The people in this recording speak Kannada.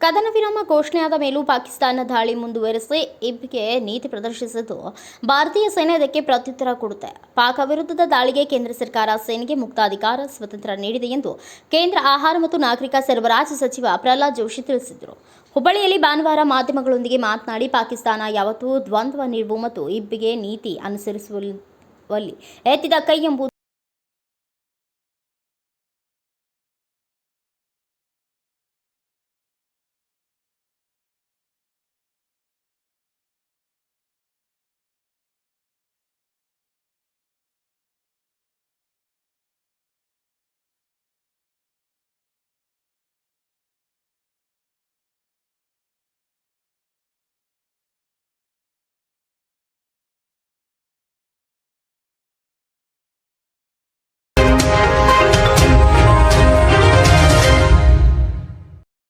ಕದನ ವಿರಾಮ ಘೋಷಣೆಯಾದ ಮೇಲೂ ಪಾಕಿಸ್ತಾನ ದಾಳಿ ಮುಂದುವರೆಸಿ ಇಬ್ಗೆ ನೀತಿ ಪ್ರದರ್ಶಿಸಿದ್ದು ಭಾರತೀಯ ಸೇನೆ ಇದಕ್ಕೆ ಪ್ರತ್ಯುತ್ತರ ಕೊಡುತ್ತೆ. ಪಾಕ್ ವಿರುದ್ಧದ ದಾಳಿಗೆ ಕೇಂದ್ರ ಸರ್ಕಾರ ಸೇನೆಗೆ ಮುಕ್ತ ಅಧಿಕಾರ ಸ್ವತಂತ್ರ ನೀಡಿದೆ ಎಂದು ಕೇಂದ್ರ ಆಹಾರ ಮತ್ತು ನಾಗರಿಕ ಸರಬರಾಜು ಸಚಿವ ಪ್ರಹ್ಲಾದ್ ಜೋಶಿ ತಿಳಿಸಿದರು. ಹುಬ್ಬಳ್ಳಿಯಲ್ಲಿ ಭಾನುವಾರ ಮಾಧ್ಯಮಗಳೊಂದಿಗೆ ಮಾತನಾಡಿ ಪಾಕಿಸ್ತಾನ ಯಾವತ್ತೂ ದ್ವಂದ್ವ ನಿಲುವು ಮತ್ತು ಇಬ್ಬಿಗೆ ನೀತಿ ಅನುಸರಿಸುವಲ್ಲಿ ಎತ್ತಿದ ಕೈ ಎಂಬುದು